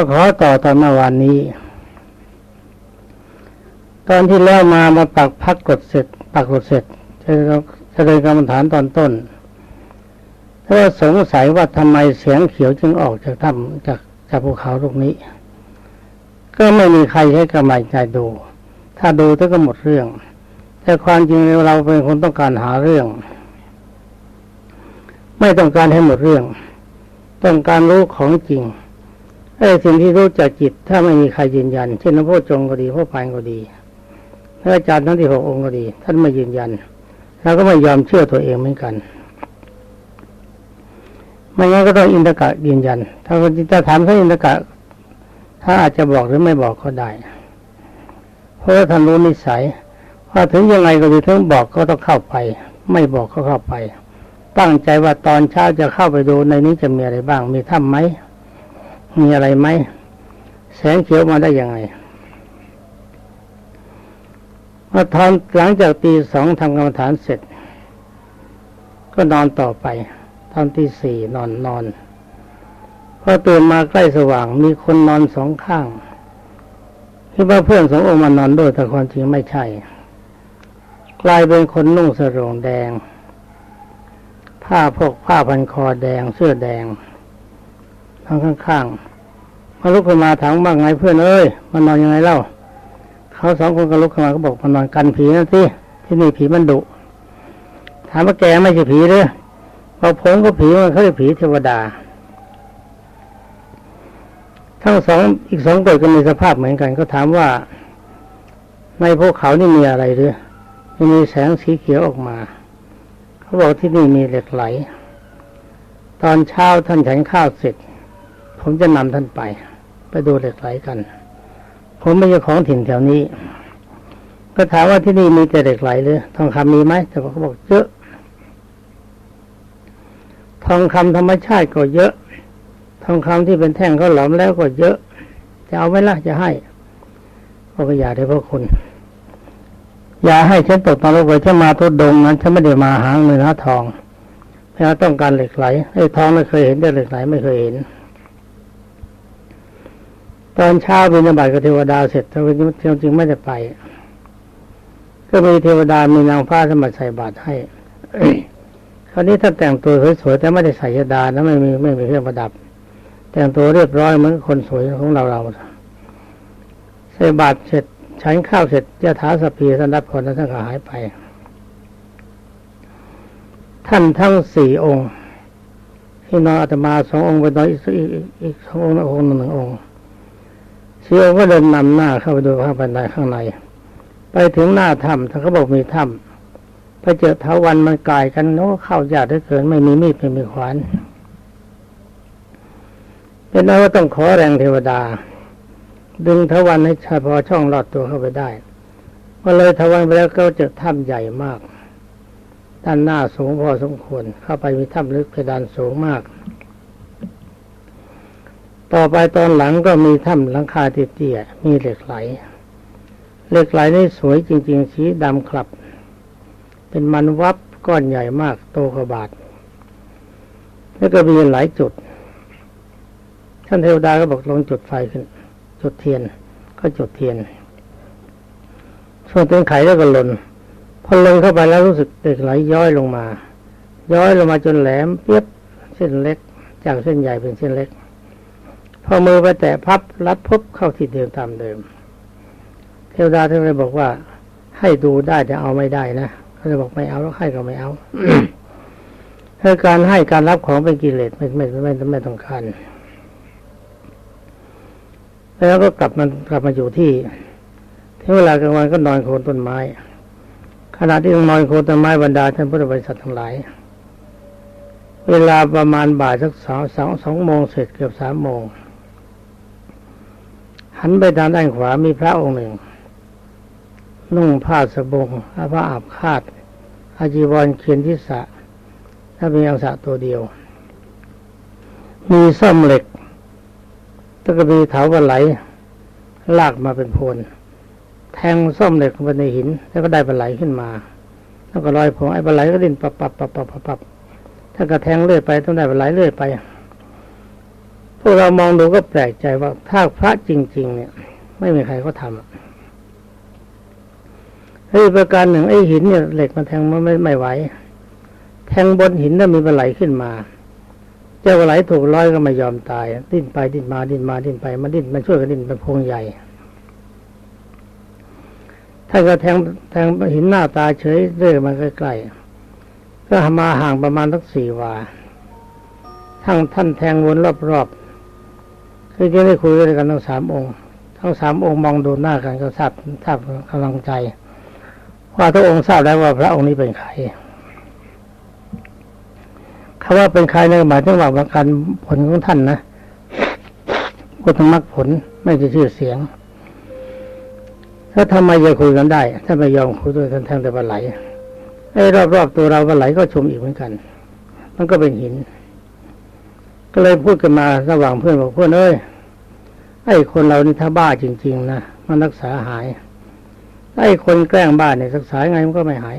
ก็ขอต่อตอนเมื่อวานนี้ ตอนที่แล้วมามาปักพักกดเสร็จ ปักกดเสร็จจะเริญกรรมฐานตอนต้นถ้าสงสัยว่าทำไมเสียงเขียวจึงออกจากถ้ำจากจากภูเขาลูกนี้ ก็ไม่มีใครใช้กำลังใจดู ถ้าดูก็หมดเรื่อง แต่ความจริงเราเป็นคนต้องการหาเรื่อง ไม่ต้องการให้หมดเรื่อง ต้องการรู้ของจริง ไอ้สิ่งที่รู้จากจิต ถ้าไม่มีใครยืนยัน เช่นพระพุทธจงก็ดีพระปานก็ดีพระอาจารย์ทั้งที่หกองค์ก็ดี ท่านไม่ยืนยันเราก็ไม่ยอมเชื่อตัวเองเหมือนกัน ไม่งั้นก็ต้องอินทกะยืนยัน ถ้าคนจะถามท่านอินทกะ ถ้าอาจจะบอกหรือไม่บอกก็ได้ เพราะว่าท่านรู้นิสัยว่าถึงยังไงก็ดีถึงบอกก็ต้องเข้าไป ไม่บอกก็เข้าไป ตั้งใจว่าตอนเช้าจะเข้าไปดูในนี้จะมีอะไรบ้าง มีถ้ำไหม มีอะไรไหมแสงเขียวมาได้ยังไงพอทอนหลังจากตีสองทำกรรมฐานเสร็จ ก็นอนต่อไปตอนที่สี่นอนนอนพอตื่นมาใกล้สว่าง มีคนนอนสองข้างคิดว่าเพื่อนสององค์มานอนด้วยแต่ความจริงไม่ใช่ กลายเป็นคนนุ่งสรงแดง ผ้าพกผ้าพันคอแดงเสื้อแดงทั้งข้างๆ มาลุกขึ้นมาถามว่าไงเพื่อนเอ้ยมานอนยังไงเล่าเขาสองคนก็ลุกขึ้นมาก็บอกมานอนกันผีนั่นสิที่นี่ผีมันดุถามว่าแกไม่ใช่ผีหรือพอผมก็ผีมันเขาเรียกผีเทวดา ทั้งสองอีกสองตัวก็มีสภาพเหมือนกัน ก็ถามว่า ในพวกเขานี่มีอะไรหรือมีแสงสีเขียวออกมา เขาบอกที่นี่มีเหล็กไหล ตอนเช้าท่านฉันข้าวเสร็จ ผมจะนำท่านไป ไปดูเหล็กไหลกัน ผมไม่ใช่ของถิ่นแถวนี้ ก็ถามว่าที่นี่มีแต่เหล็กไหลหรือทองคำมีไหมแต่เขาบอกเยอะ ทองคำธรรมชาติก็เยอะ ทองคำที่เป็นแท่งเขาหลอมแล้วก็เยอะ จะเอาไหมล่ะจะให้ก็อย่าได้พระคุณอย่าให้ฉันตกตอนรกไปฉันมาทุดดงนั้นฉันไม่ได้มาหาเงินหาทองเพราะต้องการเหล็กไหลไอ้ทองไม่เคยเห็นแต่เหล็กไหลไม่เคยเห็น ตอนเช้าบิณฑบาตกับเทวดาเสร็จทวดจึงไม่ได้ไป ก็มีเทวดามีนางฟ้าสมัครใส่บาตรให้คราวนี้ถ้าแต่งตัวสวยๆแต่ไม่ได้ใส่ยดานะไม่มีไม่มีเครื่องประดับ แต่งตัวเรียบร้อยเหมือนคนสวยของเราเราใส่บาตรเสร็จฉันข้าวเสร็จยะถาสพีท่านรับผลแล้วท่านก็หายไป ท่านทั้งสี่องค์ที่นอนอาตมาสององค์ไปนอนอีกอีกสององค์หนึ่งองค์ เสียวก็เดินนำหน้าเข้าไปดูข้างภายในข้างใน ไปถึงหน้าถ้ำถ้าเขาบอกมีถ้ำไปเจอเทาวันมันกายกันโน้เข้ายากได้เกินไม่มีมีดไม่มีขวานเป็นนั้นว่าต้องขอแรงเทวดา ดึงเทวันให้ชาพอช่องลอดตัวเข้าไปได้พอเลยเทวันไปแล้วก็เจอถ้ำใหญ่มาก ด้านหน้าสูงพอสมควรเข้าไปมีถ้ำลึกเพดานสูงมาก ต่อไปตอนหลังก็มีถ้ำหลังคาเตี้ยๆมีเหล็กไหล เหล็กไหลนี่สวยจริง ๆ สีดำคลับ เป็นมันวับก้อนใหญ่มากโตกว่าบาทแล้วก็มีหลายจุด ท่านเทวดาก็บอกลงจุดไฟขึ้น จุดเทียน ก็จุดเทียน ส่วนเป็นไขแล้วก็หล่นพอลงเข้าไปแล้วรู้สึกเหล็กไหลย้อยลงมา ย้อยลงมาจนแหลมเปียบเส้นเล็ก จากเส้นใหญ่เป็นเส้นเล็ก พอมือไปแตะพับรัดพบเข้าที่เดิมตามเดิม เทวดาท่านเลยบอกว่า ให้ดูได้แต่เอาไม่ได้นะเขาจะบอกไม่เอาแล้วให้ก็ไม่เอาคือการให้การรับของเป็นกิเลสไม่ไม่ไม่ไม่ไม่ต้องการแล้วก็กลับมากลับมาอยู่ที่ที่เวลากลางวันก็นอนโคนต้นไม้ ขณะที่นอนโคนต้นไม้บรรดาท่านพุทธบริษัททั้งหลาย เวลาประมาณบ่ายสักสองสองสองโมงเสร็จเกือบสามโมง หันไปทางด้านขวามีพระองค์หนึ่ง นุ่งผ้าสบงอาผ้าอาบคาดอาจีวรเขียนทิศะถ้ามีอังสะตัวเดียว มีส้อมเหล็กตะกบีเถาบันไหล ลากมาเป็นโพนแทงส้อมเหล็กลงไปในหิน แล้วก็ได้บันไหลขึ้นมา แล้วก็ลอยผงไอ้บันไหลก็ดิ้นปับปับปับปับปับถ้าก็แทงเลื่อยไปต้องได้บันไหลเลื่อยไป พวกเรามองดูก็แปลกใจว่าถ้าพระจริง ๆ เนี่ย ไม่มีใครเขาทำอะเฮ้ยประการหนึ่งไอ้หินเนี่ยเหล็กมันแทงมันไม่ไม่ไหวแทงบนหินน่ะมีปลาไหลขึ้นมาเจ้าปลาไหลถูกร้อยก็ไม่ยอมตาย ดิ้นไปดิ้นมาดิ้นมาดิ้นไปมันดิ้นมันช่วยกันดิ้นเป็นพงใหญ่ท่านก็แทงแทงหินหน้าตาเฉยเรื่อยมาใกล้ๆก็มาห่างประมาณสักสี่วาทั้งท่านแทงวนรอบๆ คือจะได้คุยกันทั้งสามองค์ ทั้งสามองค์มองดูหน้ากันก็ทราบทราบกำลังใจ ว่าทุกองค์ทราบแล้วว่าพระองค์นี้เป็นใครคำว่าเป็นใครในหมายถึงว่ากันผลของท่านนะพุทธมรรคผลไม่ใช่ชื่อเสียงแล้วทำไมจะคุยกันได้ถ้าไม่ยอมคุยด้วยกันแทงแต่ปลาไหลไอ้รอบๆตัวเราปลาไหลก็ชมอีกเหมือนกัน มันก็เป็นหิน ก็เลยพูดกันมาระหว่างเพื่อนบอกเพื่อนเอ้ยไอ้คนเรานี่ถ้าบ้าจริง ๆนะมันรักษาหาย ไอ้คนแกล้งบ้าเนี่ยรักษาไงมันก็ไม่หาย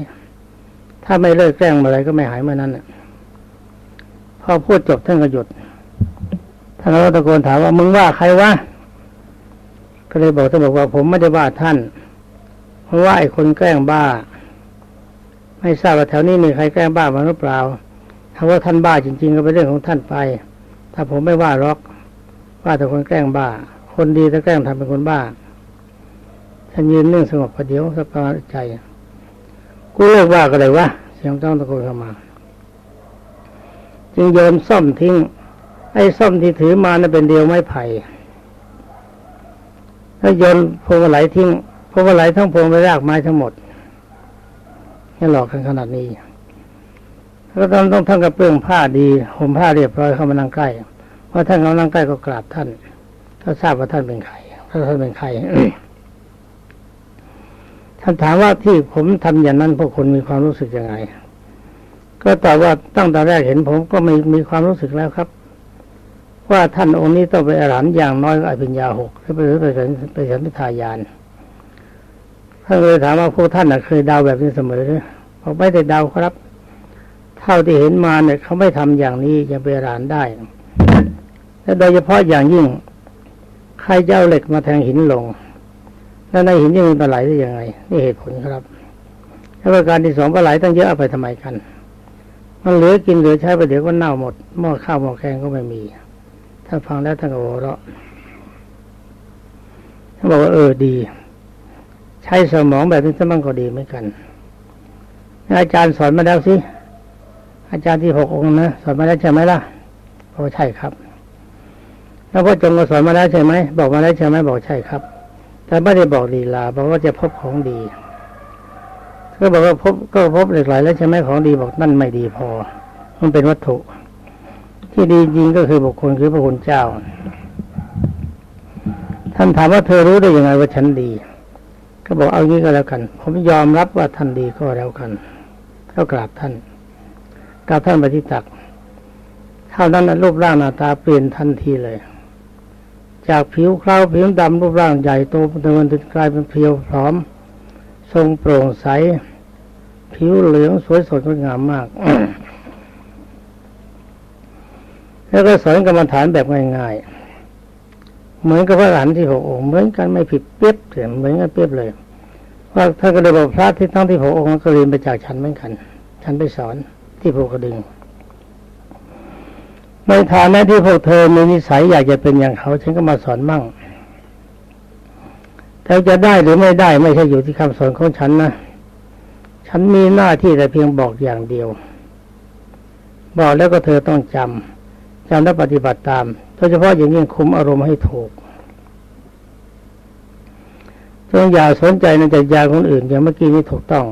ถ้าไม่เลิกแกล้งอะไรก็ไม่หายเมื่อนั้นน่ะพอพูดจบท่านก็หยุดท่านก็ตะโกนถามว่ามึงว่าใครวะก็เลยบอกท่านบอกว่า ผมไม่ได้ว่าท่าน เพราะว่าไอ้คนแกล้งบ้า ไม่ทราบว่าแถวนี้มีใครแกล้งบ้าบ้าหรือเปล่าถ้าว่าท่านบ้าจริง ๆ ก็เป็นเรื่องของท่านไป ถ้าผมไม่ว่าหรอก ว่าแต่คนแกล้งบ้า คนดีถ้าแกล้งทำเป็นคนบ้าท่านยืนนิ่งสงบประเดี๋ยวสักประมาณใจ กูเลิกว่าก็เลยวะเสียงต้องตะโกนเข้ามา จึงโยนซ่อมทิ้ง ไอ้ซ่อมที่ถือมานั้นเป็นเดียวไม้ไผ่แล้วโยนพวงมาลัยทิ้งพวงมาลัยทั้งพวงไปรากไม้ทั้งหมดนี่หลอกกันขนาดนี้ ก็ต้องต้องท่านกับเปื้องผ้าดีห่มผ้าเรียบร้อยเข้ามานั่งใกล้พอท่านเขานั่งใกล้ก็กราบท่านก็ทราบว่าท่านเป็นใครถ้าท่านเป็นใครท่านถามว่าที่ผมทำอย่างนั้นพวกคุณมีความรู้สึกยังไง ก็ตอบว่าตั้งแต่แรกเห็นผมก็ไม่มีความรู้สึกแล้วครับ ว่าท่านองค์นี้ต้องไปอรหันอย่างน้อยก็อภิญญาหกหรือไปหรือไปสันไปสันพิทายานท่านเลยถามว่าพวกท่านเคยเดาแบบนี้เสมอหรือบอกไม่ได้เดาครับ เท่าที่เห็นมาเนี่ยเขาไม่ทำอย่างนี้จะไปรหันได้และโดยเฉพาะอย่างยิ่งใครจะเอาเหล็กมาแทงหินลง แล้วในหินจะมีปลาไหลได้ยังไง นี่เหตุผลครับแล้วประการที่สองปลาไหลตั้งเยอะเอาไปทำไมกัน มันเหลือกินเหลือใช้ไปเดี๋ยวก็เน่าหมด หม้อข้าวหม้อแกงก็ไม่มี ถ้าฟังแล้วท่านก็หัวเราะท่านบอกว่าเออดี ใช้สมองแบบนี้ซะมั่งก็ดีเหมือนกัน อาจารย์สอนมาแล้วสิ อาจารย์ที่หกองค์นะสอนมาแล้วใช่ไหมล่ะบอกว่าใช่ครับ แล้วพ่อจงก็สอนมาแล้วใช่ไหมบอกมาแล้วใช่ไหมบอกใช่ครับ แต่ไม่ได้บอกลีลาบอกว่าจะพบของดีก็บอกว่าพบก็พบเหล็กไหลแล้วใช่ไหมของดีบอกนั่นไม่ดีพอ มันเป็นวัตถุ ที่ดีจริงก็คือบุคคลคือพระคุณเจ้า ท่านถามว่าเธอรู้ได้ยังไงว่าฉันดี ก็บอกเอางี้ก็แล้วกัน ผมยอมรับว่าท่านดีก็แล้วกันก็กราบท่าน กราบท่านปฏิตักเท่านั้นนะรูปร่างหน้าตาเปลี่ยนทันทีเลย จากผิวคล้าวผิวดำรูปร่างใหญ่โตเดินกลายเป็นเพียวพร้อม ทรงโปร่งใส ผิวเหลืองสวยสดงดงามมาก แล้วก็สอนกรรมฐานแบบง่ายๆ เหมือนกับพระหลานที่หกองค์เหมือนกันไม่ผิดเปียบเสียเหมือนกันเปียบเลยว่าท่านก็เลยบอกพระที่ทั้งที่หกองค์ก็เรียนไปจากฉันเหมือนกัน ฉันไปสอน ที่ภูกระดึง ในฐานะที่พวกเธอมีนิสัยอยากจะเป็นอย่างเขา ฉันก็มาสอนมั่งแต่จะได้หรือไม่ได้ไม่ใช่อยู่ที่คำสอนของฉันนะ ฉันมีหน้าที่แต่เพียงบอกอย่างเดียว บอกแล้วก็เธอต้องจำจำและปฏิบัติตาม โดยเฉพาะอย่างยิ่งคุมอารมณ์ให้ถูกจงอย่าสนใจในจักรยานคนอื่นอย่างเมื่อกี้นี้ถูกต้อง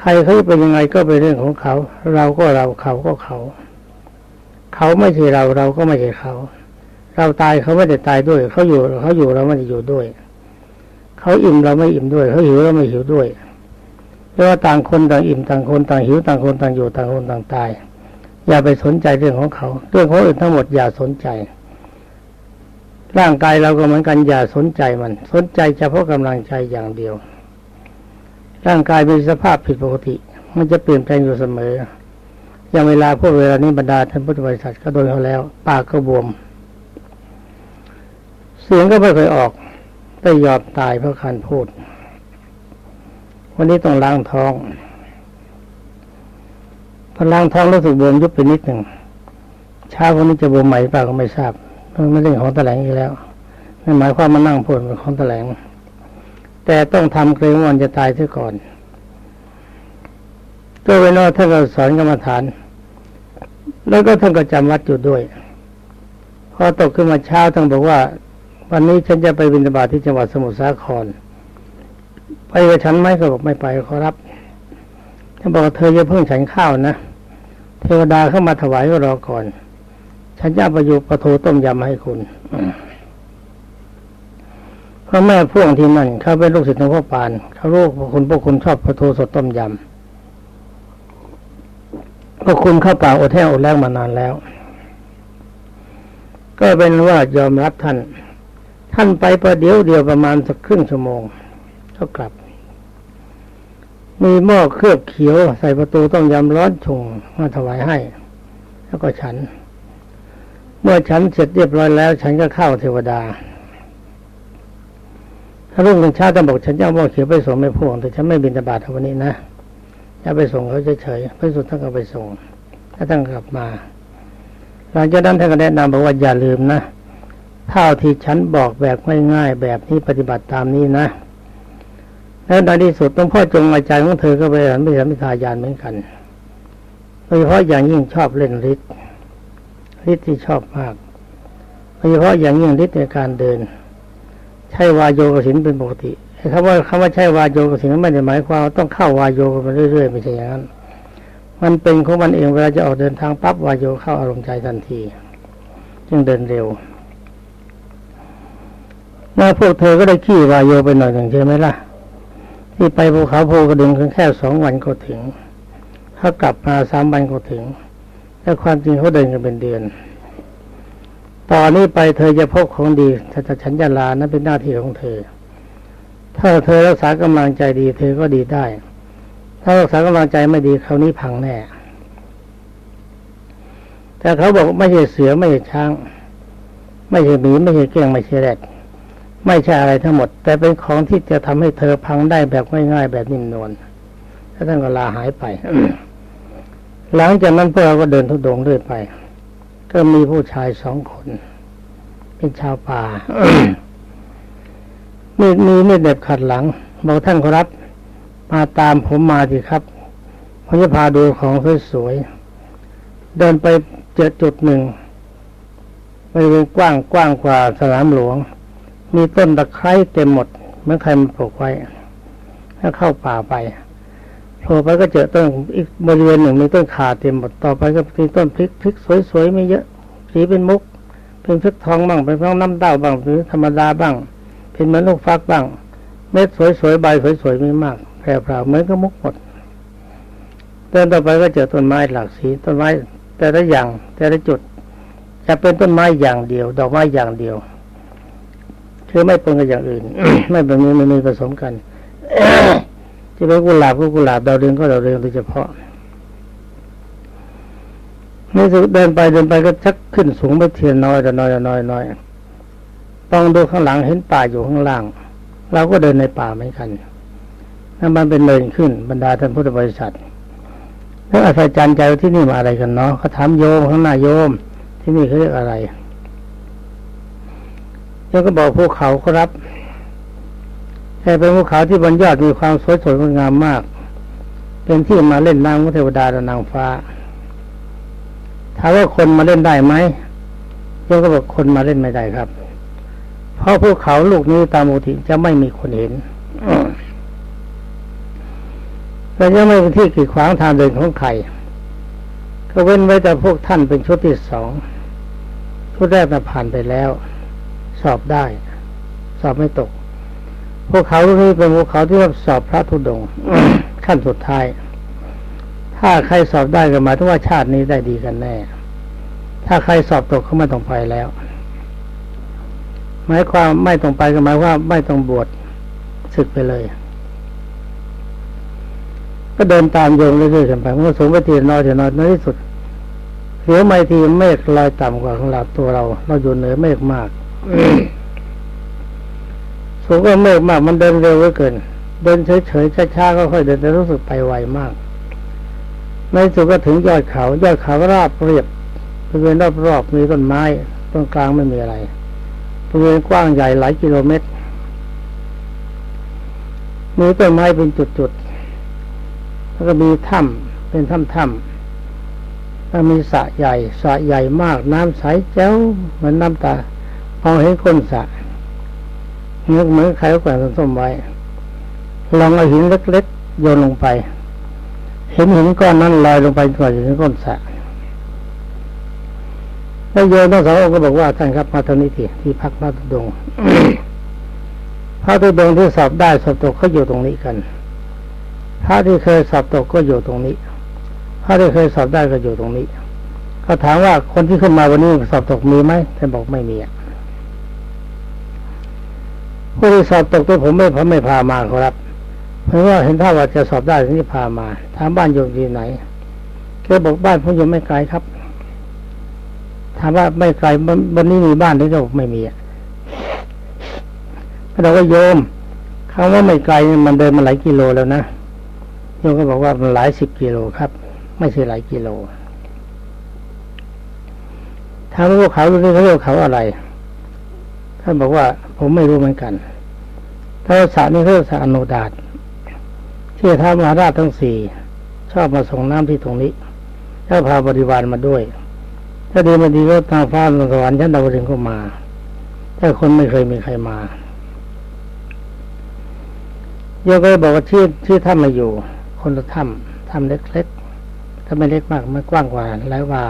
ใครเขาเป็นยังไงก็เป็นเรื่องของเขา เราก็เราเขาก็เขา เขาไม่ใช่เราเราก็ไม่ใช่เขา เราตายเขาไม่ได้ตายด้วย เขาอยู่เขาอยู่เราไม่ได้อยู่ด้วย เขาอิ่มเราไม่อิ่มด้วย เขาหิวเราไม่หิวด้วยเพราะว่าต่างคนต่างอิ่มต่างคนต่างหิวต่างคนต่างอยู่ต่างคนต่างตาย อย่าไปสนใจเรื่องของเขา เรื่องของอื่นทั้งหมดอย่าสนใจ ร่างกายเราก็เหมือนกันอย่าสนใจมัน สนใจเฉพาะกำลังใจอย่างเดียว ร่างกายมีสภาพผิดปกติ มันจะเปลี่ยนแปลงอยู่เสมอ อย่างเวลาพวกเวลานี้บรรดาท่านพุทธบริษัทก็โดนเขาแล้ว ปากก็บวม เสียงก็ไม่เคยออกได้ยอมตายเพราะการพูด วันนี้ต้องล้างท้องพอล้างท้องรู้สึกบวมยุบไปนิดหนึ่งเช้าวันนี้จะบวมใหม่เปล่าก็ไม่ทราบมันไม่ได้ของแถลงอีกแล้วไม่หมายความมานั่งพูดเป็นของแถลง แต่ต้องทำเกรงว่ามันจะตายเสียก่อนก็เวนว่าท่านก็สอนกรรมฐาน แล้วก็ท่านก็จำวัดอยู่ด้วยพอตกขึ้นมาเช้าท่านบอกว่า วันนี้ฉันจะไปบิณฑบาตที่จังหวัดสมุทรสาคร ไปกับฉันไหมก็บอกไม่ไปขอรับท่านบอกว่าเธอจะเพิ่งฉันข้าวนะเทวดาเข้ามาถวายก็รอก่อน ฉันจะเอาประยุประโทต้มยำให้คุณ พ่อแม่พ่วงที่นั่นเขาเป็นลูกศิษย์หลวงพ่อปานเขารู้ว่าคุณพวกคุณชอบประโทสดต้มยำพวกคุณเข้าป่าอดแห้งอดแล้งมานานแล้ว ก็เป็นว่ายอมรับท่าน ท่านไปประเดี๋ยวเดียวประมาณสักครึ่งชั่วโมงก็กลับ มีหม้อเครือบเขียว ใส่ประตูต้มยำร้อนชงมาถวายให้ แล้วก็ฉัน เมื่อฉันเสร็จเรียบร้อยแล้ว ฉันก็เข้าเทวดา รุ่งถึงเช้าจะบอกฉันจะเอาหม้อเขียวไปส่งไม่พวง แต่ฉันไม่บินตบาทวันนี้นะจะไปส่งเขาเฉยๆไปสุดท่านก็ไปส่งถ้าท่านกลับมา หลังจากนั้นท่านก็แนะนำบอกว่าอย่าลืมนะเท่าที่ฉันบอกแบบง่ายๆแบบนี้ปฏิบัติตามนี้นะแล้วในที่สุดต้องพ่อจงอาจารย์ของเธอก็ไปหันไปสัมพิทายานเหมือนกันโดยเฉพาะอย่างยิ่งชอบเล่นฤทธิ์ฤทธิ์ที่ชอบมากโดยเฉพาะอย่างยิ่งฤทธิ์ในการเดิน ใช้วายโยกสินเป็นปกติคำว่าคำว่าใช้วายโยกสินไม่ได้หมายความต้องเข้าวายโยกันเรื่อยๆไม่ใช่อย่างนั้น มันเป็นของมันเองเวลาจะออกเดินทางปั๊บวายโยเข้าอารมณ์ใจทันที จึงเดินเร็วเมื่อพวกเธอก็ได้ขี่วายโยไปหน่อยหนึ่งใช่ไหมล่ะ ที่ไปภูเขาโพกระดึงแค่สองวันก็ถึงถ้ากลับมาสามวันก็ถึงแต่ความจริงเขาเดินกันเป็นเดือน ตอนนี้ไปเธอจะพบของดีถ้าฉันจะลานั้นเป็นหน้าที่ของเธอ ถ้าเธอรักษากำลังใจดี เธอก็ดีได้ ถ้ารักษากำลังใจไม่ดีคราวนี้พังแน่ แต่เขาบอกไม่ใช่เสือไม่ใช่ช้าง ไม่ใช่หมีไม่ใช่เก้งไม่ใช่แรดไม่ใช่อะไรทั้งหมด แต่เป็นของที่จะทำให้เธอพังได้แบบง่ายๆแบบนิ่มนวลแล้วท่านก็ลาหายไป หลังจากนั้นพวกเราก็เดินทุดงเรื่อยไป ก็มีผู้ชายสองคน เป็นชาวป่ามีมีมีเด็บขัดหลัง บอกท่านครับ มาตามผมมาสิครับผมจะพาดูของสวยๆเดินไปเจอจุดหนึ่งบริเวณกว้างกว้างกว่าสนามหลวง มีต้นตะไคร้เต็มหมดเมื่อใครมาปลูกไว้ถ้าเข้าป่าไป โผล่ไปก็เจอต้นอีกบริเวณหนึ่งมีต้นขาเต็มหมดต่อไปก็มีต้นพริกพริกสวยๆไม่เยอะสีเป็นมุก เป็นพริกทองบ้างเป็นพริกน้ำเต้าบ้างหรือธรรมดาบ้าง เป็นเหมือนลูกฟักบ้าง เม็ดสวยๆใบสวยๆไม่มากแพร่ๆเหมือนกับมุกหมดเดินต่อไปก็เจอต้นไม้หลากสีต้นไม้ แต่ละอย่างแต่ละจุด จะเป็นต้นไม้อย่างเดียว ดอกไม้อย่างเดียวคือไม่ปนกับอย่างอื่น ไม่เป็นมีไม่มีผสมกัน ที่เป็นกุหลาบก็กุหลาบดาวเรืองก็ดาวเรืองโดยเฉพาะนี่สุดเดินไปเดินไปก็ชักขึ้นสูงไปเทียนน้อยแต่น้อยแต่น้อยน้อยต้องดูข้างหลังเห็นป่าอยู่ข้างล่าง เราก็เดินในป่าเหมือนกันนั่นมันเป็นเนินขึ้นบรรดาท่านพุทธบริษัทแล้วอาศัยจันใจที่นี่มาอะไรกันเนาะเขาถามโยมข้างหน้าโยม ที่นี่เขาเรียกอะไรแล้วก็บอกภูเขาครับ แต่เป็นภูเขาที่บนยอดมีความสวยสดงดงามมาก เป็นที่มาเล่นน้ำของเทวดาและนางฟ้าถามว่าคนมาเล่นได้ไหมโยมก็บอกคนมาเล่นไม่ได้ครับ เพราะภูเขาลูกนี้ตามปกติจะไม่มีคนเห็นและยังไม่เป็นที่กีดขวางทางเดินของใครก็เว้นไว้แต่พวกท่านเป็นชุดที่สองชุดแรกน่ผ่านไปแล้ว สอบได้ สอบไม่ตก พวกเขาลูกนี้เป็นพวกเขาที่ว่าสอบพระธุดงค์ขั้นสุดท้าย ถ้าใครสอบได้ก็หมายถึงว่าชาตินี้ได้ดีกันแน่ ถ้าใครสอบตกเขาไม่ต้องไปแล้ว หมายความไม่ต้องไปก็หมายว่าไม่ต้องบวชศึกไปเลย ก็เดินตามโยมเรื่อยๆกันไปมันก็สูงไปทีน้อยทีละน้อยในที่สุดเสียวไม่ทีเมฆลอยต่ำกว่าของเราตัวเรา เราอยู่เหนือเมฆมาก สูงกว่าเมฆมากมันเดินเร็วเหลือเกิน เดินเฉยๆช้าๆก็ค่อยเดินแต่รู้สึกไปไวมาก ในสุดก็ถึงยอดเขา ยอดเขาราบเรียบบริเวณรอบๆมีต้นไม้ตรงกลางไม่มีอะไรบริเวณกว้างใหญ่หลายกิโลเมตรมีต้นไม้เป็นจุดๆแล้วก็มีถ้ำเป็นถ้ำๆแล้วมีสระใหญ่สระใหญ่มาก น้ำใสแจ๋วเหมือนน้ำตาพอเห็นก้นสระ นึกเหมือนใครแขวนส้มไว้ลองเอาหินเล็กๆโยนลงไป เห็นหินก้อนนั้นลอยลงไปก่อนจะถึงก้นสระแล้วโยมทั้งสององค์ก็บอกว่าท่านครับมาทางนี้ทีที่พักพระตุดงพระตุดงที่สอบได้สอบตกเขาอยู่ตรงนี้กันพระที่เคยสอบตกก็อยู่ตรงนี้พระที่เคยสอบได้ก็อยู่ตรงนี้เขาถามว่าคนที่ขึ้นมาวันนี้สอบตกมีไหมท่านบอกไม่มีอะ ผู้ที่สอบตกตัวผมไม่พาไม่พามาครับ เพราะว่าเห็นท่าว่าจะสอบได้ที่นี่พามาถามบ้านโยมที่ไหนแกบอกบ้านผมอยู่ไม่ไกลครับถามว่าไม่ไกลวันนนี้มีบ้านหรือเปล่าไม่มีอะเราก็โยมคำว่าไม่ไกลมันเดินมาหลายกิโลแล้วนะโยมก็บอกว่ามันหลายสิบกิโลครับ ไม่ใช่หลายกิโลถามว่าพวกเขาดูนี่เขาเรียกเขาอะไรท่านบอกว่าผมไม่รู้เหมือนกัน ถ้าสระนี้เขาเรียกสระอโนดาตที่ท้ามหาราชทั้งสี่ชอบมาส่งน้ำที่ตรงนี้ถ้าพาบริวารมาด้วย ถ้าดีมาดีก็ทางฟ้าสวรรค์ชั้นดาวดึงก็มาถ้าคนไม่เคยมีใครมาโยก็บอกว่าที่ที่ถ้ำมาอยู่ คนละถ้ำถ้ำเล็กๆถ้าไม่เล็กมากไม่กว้างกว่าหลายวา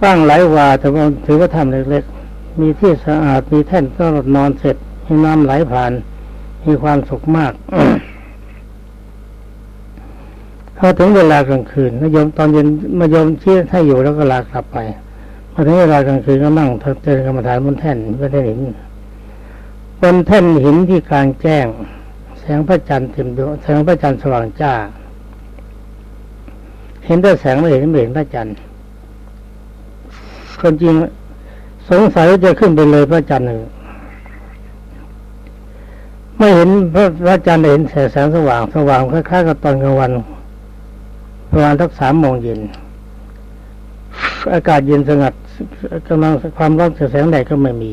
กว้างหลายวาแต่ว่าถือว่าถ้ำเล็กๆมีที่สะอาดมีแท่นก็นอนเสร็จ มีน้ำไหลผ่าน มีความสุขมากพอถึงเวลากลางคืนนโยมตอนเย็นมายมเชี้ให้อยู่แล้วก็ลากลับไปพอถึงเวลากลางคืนก็นั่งเจริญกรรมฐานบนแท่นบนแท่นหินบนแท่นหินที่กลางแจ้ง แสงพระจันทร์เต็มดวงแสงพระจันทร์สว่างจ้า เห็นแต่แสงไม่เห็นไม่เห็นพระจันทร์คนจริงสงสัยว่าจะขึ้นไปเลยพระจันทร์หนึ่ง ไม่เห็นพระพระจันทร์เห็นแสงแสงสว่างสว่างคล้ายๆกับตอนกลางวันประมาณสักสามโมงเย็นอากาศเย็นสงัดกำลังความร้อนแสงแดดก็ไม่มี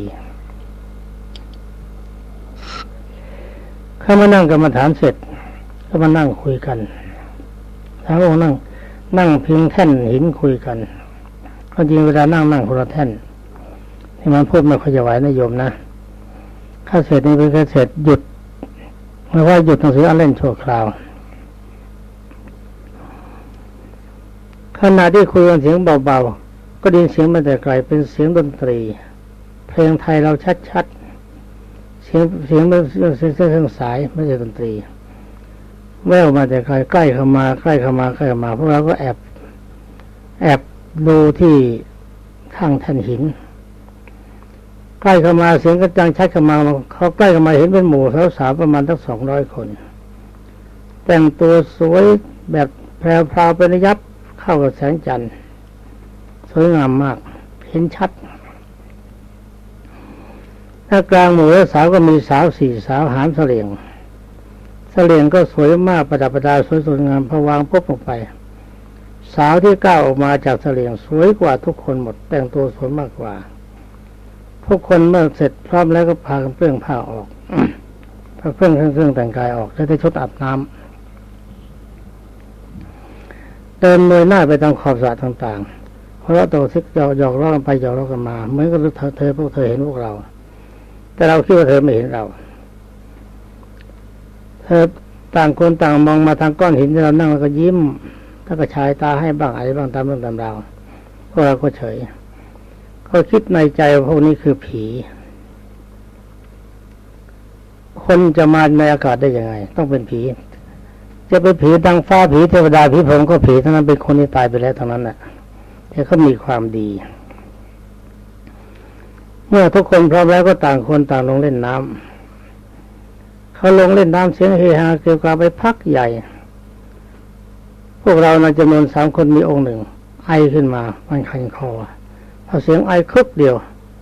ข้ามานั่งกรรมฐานเสร็จ ก็มานั่งคุยกันทั้งองค์นั่ง นั่งพิงแท่นหินคุยกันก็จริงเวลานั่งนั่งคนละแท่นที่มันพูดไม่ค่อยจะไหวนะโยมนะข้าเสร็จนี้เป็นข้าเสร็จหยุด ไม่ว่าหยุดหนังสืออ่านเล่นชั่วคราวขณะที่คุยกันเสียงเบาๆ ก็ดินเสียงมาแต่ไกลเป็นเสียงดนตรี เพลงไทยเราชัดๆ เสียงเสียงเป็นเสียงเสียงสายไม่ใช่ดนตรี แววมาแต่ไกลใกล้เข้ามาใกล้เข้ามาใกล้เข้ามาพวกเราก็แอบแอบดูที่ข้างแท่นหิน ล้เข้ามาเสียงกระจังชัดเข้ามาเขาใกล้เข้ามาเห็นเป็นหมู่สาวๆประมาณตั้งสองร้อยคน แต่งตัวสวยแบบแพรวๆเป็นยับเข้ากับแสงจันทร์สวยงามมาก เห็นชัดหน้ากลางหมู่สาวก็มีสาวสี่สาวหามเสลียงเสลียงก็สวยมากประดับประดาสวยสวยงามพวางปุ๊บลงไป สาวที่ก้าวออกมาจากเสลียงสวยกว่าทุกคนหมด แต่งตัวสวยมากกว่า ทุกคนเมื่อเสร็จพร้อมแล้วก็พากันเปลื้องผ้าออกพาเครื่องเครื่องแต่งกายออกแล้วได้ชุดอาบน้ำเดินเลยหน้าไปตามขอบสระต่างๆ เพราะว่าโตซิกหยอกหยอกล้อกันไปหยอกล้อกันมาเหมือนกับเธอเธอพวกเธอเห็นพวกเรา แต่เราคิดว่าเธอไม่เห็นเรา เธอต่างคนต่างมองมาทางก้อนหินที่เรานั่งแล้วก็ยิ้ม ถ้าก็ชายตาให้บ้างอะไรบ้างตามเรื่องตามราวพวกเราก็เฉย ก็คิดในใจว่าพวกนี้คือผี คนจะมาในอากาศได้ยังไง ต้องเป็นผี จะเป็นผีดังฟ้าผีเทวดาผีผมก็ผีทั้งนั้นเป็นคนที่ตายไปแล้วทั้งนั้นแหละแต่เขามีความดี เมื่อทุกคนพร้อมแล้วก็ต่างคนต่างลงเล่นน้ำเขาลงเล่นน้ำเสียงเฮฮาเกี่ยวกับไปพักใหญ่ พวกเราในจำนวนสามคนมีองค์หนึ่ง ไอขึ้นมามันคันคอ พอเสียงไอคึกเดียว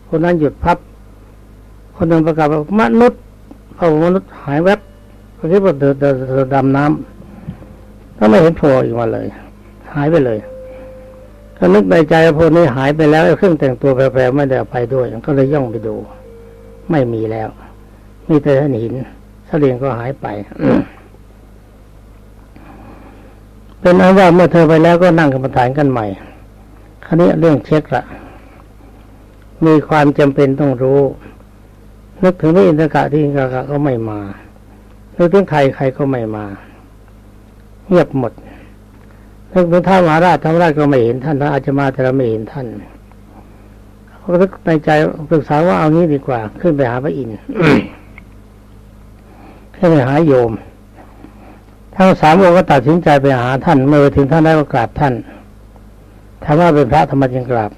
คนนั้นหยุดพับ คนหนึ่งประกาศว่ามนุษย์พอมนุษย์หายแวบเขาคิดว่าเดินเดินดำน้ำก็ไม่เห็นโผล่อีกมาเลย หายไปเลยก็นึกในใจว่าพวกนี้หายไปแล้วเครื่องแต่งตัวแปลกๆไม่ได้เอาไปด้วยก็เลยย่องไปดู ไม่มีแล้ว มีแต่ท่านหินเสลียงก็หายไปเป็นอันว่าเมื่อเธอไปแล้วก็นั่งกรรมฐานกันใหม่ คราวนี้เรื่องเช็คละ มีความจำเป็นต้องรู้ นึกถึงพระอินทกะที่อินทกะก็ไม่มานึกถึงใครใครก็ไม่มา เงียบหมดนึกถึงท่านมหาราชธรรมราชก็ไม่เห็นท่านท่านอาจจะมาแต่เราไม่เห็นท่านเขาก็นึกในใจปรึกษาว่าเอางี้ดีกว่า ขึ้นไปหาพระอินทร์ขึ้นไปหาโยมทั้งสามองค์ก็ตัดสินใจไปหาท่าน เมื่อไปถึงท่านได้ก็กราบท่านถามว่าเป็นพระธรรมจึงกราบ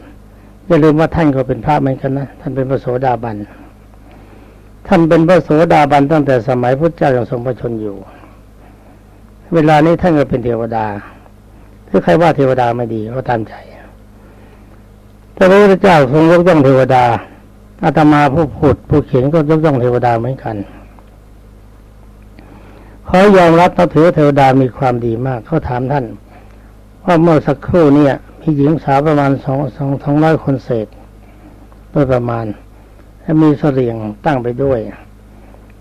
อย่าลืมว่าท่านก็เป็นพระเหมือนกันนะท่านเป็นพระโสดาบันท่านเป็นพระโสดาบันตั้งแต่สมัยพุทธเจ้ายังทรงพระชนอยู่ เวลานี้ท่านก็เป็นเทวดาถ้าใครว่าเทวดาไม่ดีก็ตามใจแต่พระพุทธเจ้าทรงยกย่องเทวดาอาตมาผู้พูดผู้เขียนก็ยกย่องเทวดาเหมือนกันเขายอมรับนับถือเทวดามีความดีมากเขาถามท่านว่าเมื่อสักครู่เนี่ย มีหญิงสาวประมาณสองสองสองร้อยคนเศษโดยประมาณ และมีเสลียงตั้งไปด้วย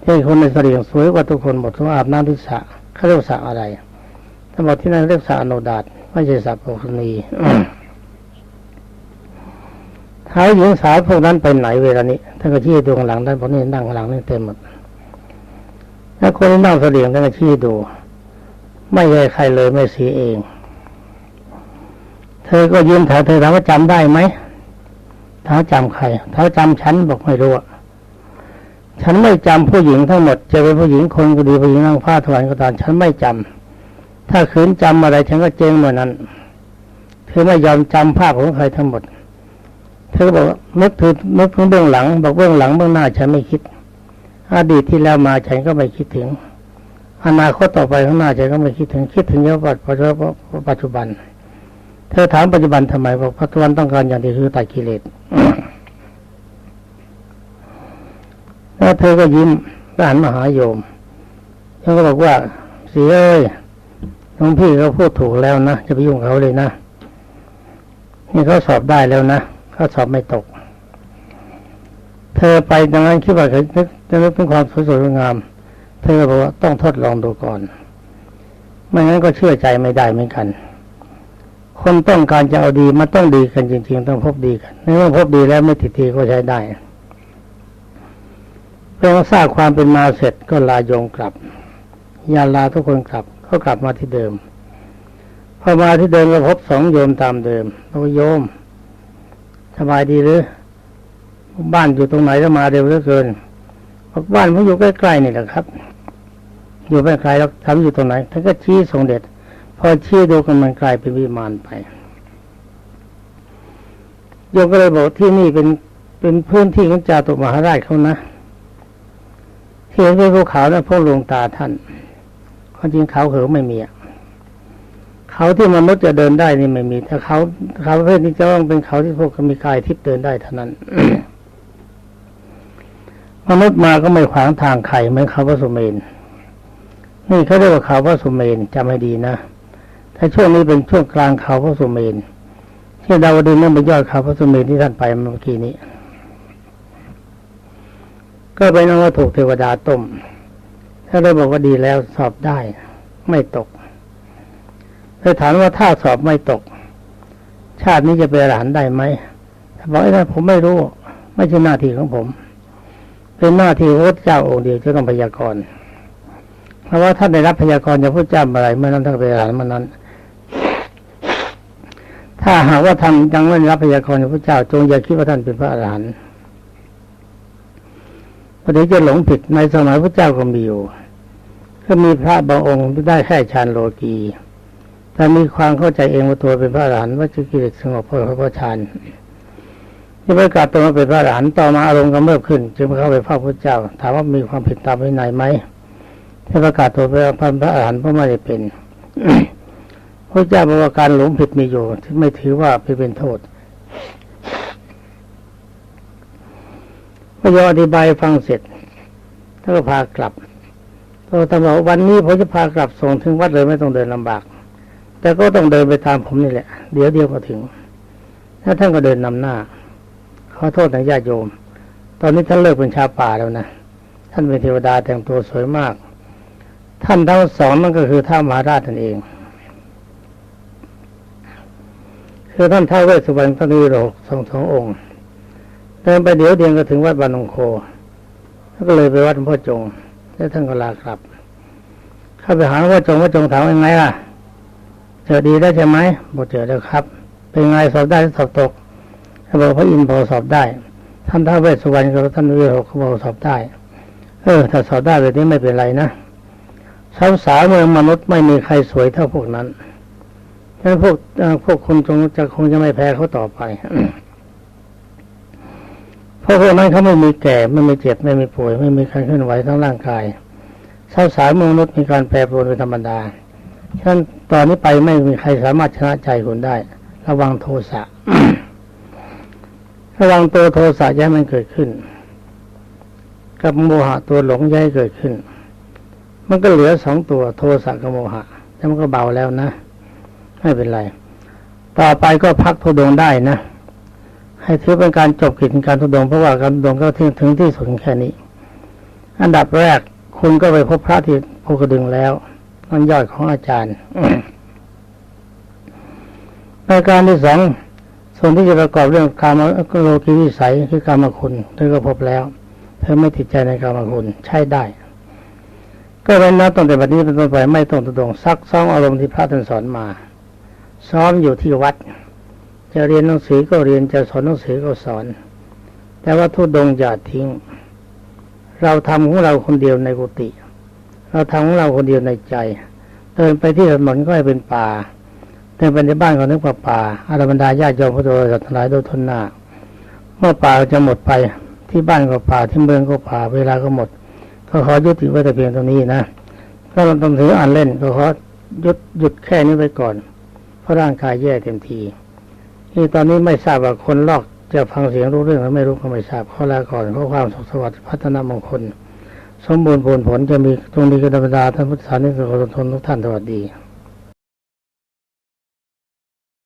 ที่คนในเสลียงสวยกว่าทุกคนหมดทุกอาบน้ำที่สระเขาเรียกสระอะไรท่านบอกที่นั่นเรียกสระโนดาตไม่ใช่สระโภคณีท้ายหญิงสาวพวกนั้นไปไหนเวลานี้ท่านก็ชี้ดวงหลังท่านบอกนี่นั่งหลังนี่เต็มหมดแล้วคนที่นั่งเสลียงท่านก็ชี้ดู ไม่ใช่ใครเลยไม่สีเอง เธอก็ยืนถามเธอถามว่าจำได้ไหมถามจำใครถามจำฉันบอกไม่รู้อะฉันไม่จำผู้หญิงทั้งหมด จะเป็นผู้หญิงคนก็ดีผู้หญิงนางผ้าถวายก็ตามฉันไม่จำถ้าขืนจำอะไรฉันก็เจ๊งเหมือนนั้นเธอไม่ยอมจำภาพของใครทั้งหมด เธอบอกนึกถึงนึกถึงเบื้องหลัง บอกเบื้องหลังเบื้องหน้าฉันไม่คิด อดีตที่แล้วมาฉันก็ไม่คิดถึง อนาคตต่อไปข้างหน้าฉันก็ไม่คิดถึงคิดถึงเฉพาะปัจจุบัน เธอถามปัจจุบันทำไมบอกปัจจุบันต้องการอย่างเดียวคือตัดกิเลสแล้วเธอก็ยิ้มแล้วหันมาหาโยมแล้วก็บอกว่าเสียเอ้ยน้องพี่เขาพูดถูกแล้วนะจะไปยุ่งเขาเลยนะนี่เขาสอบได้แล้วนะเขาสอบไม่ตก เธอไปดังนั้นคิดว่าเขานึกจะนึกถึงความสวยสวยงาม เธอบอกว่าต้องทดลองดูก่อน ไม่งั้นก็เชื่อใจไม่ได้เหมือนกัน คนต้องการจะเอาดีมันต้องดีกันจริง ๆ ต้องพบดีกันในเมื่อพบดีแล้วไม่ติดทีก็ใช้ได้เพื่อทราบความเป็นมาเสร็จก็ลาโยงกลับยาลาทุกคนกลับเขากลับมาที่เดิมพอมาที่เดิมก็พบสองโยมตามเดิมเราโยมสบายดีหรือ บ้านอยู่ตรงไหนแล้วมาเร็วเหลือเกินบอกบ้านผมอยู่ใกล้ๆนี่แหละครับ อยู่ไม่ไกลแล้วทำอยู่ตรงไหนท่านก็ชี้ทรงเด็จ พอชี้ดูกันมันกลายเป็นวิมานไปโยมก็เลยบอกที่นี่เป็นเป็นพื้นที่ของจาตุมหาราชเขานะเห็นเป็นภูเขานะพวกลวงตาท่านความจริงเขาเหอไม่มีเขาที่มนุษย์จะเดินได้นี่ไม่มีถ้าเขาเขาประเภทนี้จะต้องเป็นเขาที่พวกมีกายทิพย์เดินได้เท่านั้นมนุษย์มาก็ไม่ขวางทางใครเหมือนเขาพระสุเมน นี่เขาเรียกว่าเขาพระสุเมนจำให้ดีนะ ถ้าช่วงนี้เป็นช่วงกลางเขาพระสุเมนที่ดาวดึงนั่นเป็นยอดเขาพระสุเมนที่ท่านไปเมื่อกี้นี้ ก็ไปนั่งว่าถูกเทวดาต้ม ถ้าได้บอกว่าดีแล้วสอบได้ ไม่ตกเลยถามว่าถ้าสอบไม่ตก ชาตินี้จะเป็นอรหันได้ไหมถ้าบอกว่าผมไม่รู้ ไม่ใช่หน้าที่ของผม เป็นหน้าที่ของพระเจ้าองค์เดียวจะต้องพยากรณ์เพราะว่าท่านได้รับพยากรณ์จากพระเจ้าอะไรเมื่อนั้นท่านเป็นอรหันต์เมื่อนั้น ถ้าหากว่าท่านยังไม่รับพยากรณ์จากพระเจ้าจงอย่าคิดว่าท่านเป็นพระอรหันต์พอดีจะหลงผิดในสมัยพระเจ้าก็มีอยู่ก็มีพระบางองค์ที่ได้แค่ฌานโลกีแต่มีความเข้าใจเองว่าตัวเป็นพระอรหันต์ว่าจะกิเลสสงบเพราะพระฌานที่ประกาศตัวมาเป็นพระอรหันต์ต่อมาอารมณ์กำเริบขึ้น จึงเข้าไปเฝ้าพระเจ้า ถามว่ามีความผิดตามวินัยไหมที่ประกาศตัวเป็นพระอรหันต์เพราะไม่ได้เป็น พพระเจ้าบอกว่าการหลงผิดมีอยู่ที่ไม่ถือว่าเป็นโทษพระยออธิบายฟังเสร็จท่านก็พากลับพระท่านบอกวันนี้ผมจะพากลับส่งถึงวัดเลยไม่ต้องเดินลำบาก แต่ก็ต้องเดินไปตามผมนี่แหละ เดี๋ยวเดียวก็ถึงถ้าท่านก็เดินนำหน้า ขอโทษนะญาติโยม ตอนนี้ท่านเลิกเป็นชาวป่าแล้วนะท่านเป็นเทวดาแต่งตัวสวยมาก ท่านทั้งสองนั่นก็คือท้ามหาราชนั่นเอง คือท่านท้าวเวสสุวรรณพระนีโรกสองสององค์เดินไปเดี๋ยวเดียวก็ถึงวัดบานงโคแล้วก็เลยไปวัดพ่อจงแล้วท่านก็ลากลับ เข้าไปหาหลวงพ่อจงหลวงพ่อจงถามยังไงล่ะเจอดีแล้ใช่ไหมบอกเจอแล้วครับ เป็นไงสอบได้สอบตกเขาบอกพระอินทร์พอสอบได้ ท่านท้าวเวสสุวรรณกับท่านวิโรจน์เขาบอกสอบได้ เออ ถ้าสอบได้แบบนี้ไม่เป็นไรนะสาวสาวเมืองมนุษย์ไม่มีใครสวยเท่าพวกนั้น นั้นพวกพวกคุณจงจะคงจะไม่แพ้เขาต่อไปเพราะพวกนั้นเขาไม่มีแก่ไม่มีเจ็บไม่มีป่วย ไม่มีการเคลื่อนไหวทั้งร่างกายสาวสามงมนุษย์มีการแปรปรวนเป็นธรรมดาฉะนั้นตอนนี้ไปไม่มีใครสามารถชนะใจคุณได้ ระวังโทสะระวังตัวโทสะย่าให้มันเกิดขึ้น กับโมหะตัวหลงย่าให้เกิดขึ้น มันก็เหลือสองตัวโทสะกับโมหะแต่มันก็เบาแล้วนะ ไม่เป็นไร ต่อไปก็พักทุดงได้นะ ให้ถือเป็นการจบกิจการทุดงเพราะว่าการทุดงก็ถึงถึงที่สุดแค่นี้ อันดับแรกคุณก็ไปพบพระที่ภูกระดึงแล้วนั่นยอดของอาจารย์ประการที่สองส่วนที่จะประกอบเรื่องกามโลกีวิสัยคือกามคุณเธอก็พบแล้ว เธอไม่ติดใจในกามคุณใช้ได้ ก็เป็นนับตั้งแต่บัดนี้เป็นต้นไปไม่ต้องตุดงซักซ้อมอารมณ์ที่พระท่านสอนมา ซ้อมอยู่ที่วัด จะเรียนหนังสือก็เรียนจะสอนหนังสือก็สอน แต่ว่าทุดงอย่าทิ้ง เราทำของเราคนเดียวในกุฏิเราทำของเราคนเดียวในใจ เดินไปที่ถนนก็ให้เป็นป่าเดินไปในบ้านก็นึกว่าป่าอารบรรดาญาติโยมพุทธบริษัททั้งหลายโดยทนหน้าเมื่อป่าจะหมดไปที่บ้านก็ป่าที่เมืองก็ป่าเวลาก็หมด ก็ขอยุติไว้แต่เพียงเท่านี้นะถ้าเราต้องถืออ่านเล่นก็ขอหยุดหยุดแค่นี้ไว้ก่อน เพราะร่างกายแย่เต็มทีนี่ตอนนี้ไม่ทราบว่าคนลอกจะฟังเสียงรู้เรื่องหรือไม่รู้ก็ไม่ทราบขอลาก่อนขอความสุขสวัสดิ์พัฒนามงคล สมบูรณ์ผลผลจะมีตรงนี้ก็ธรรมดาท่านพุทธศาสนิกชนทุกท่านสวัสดี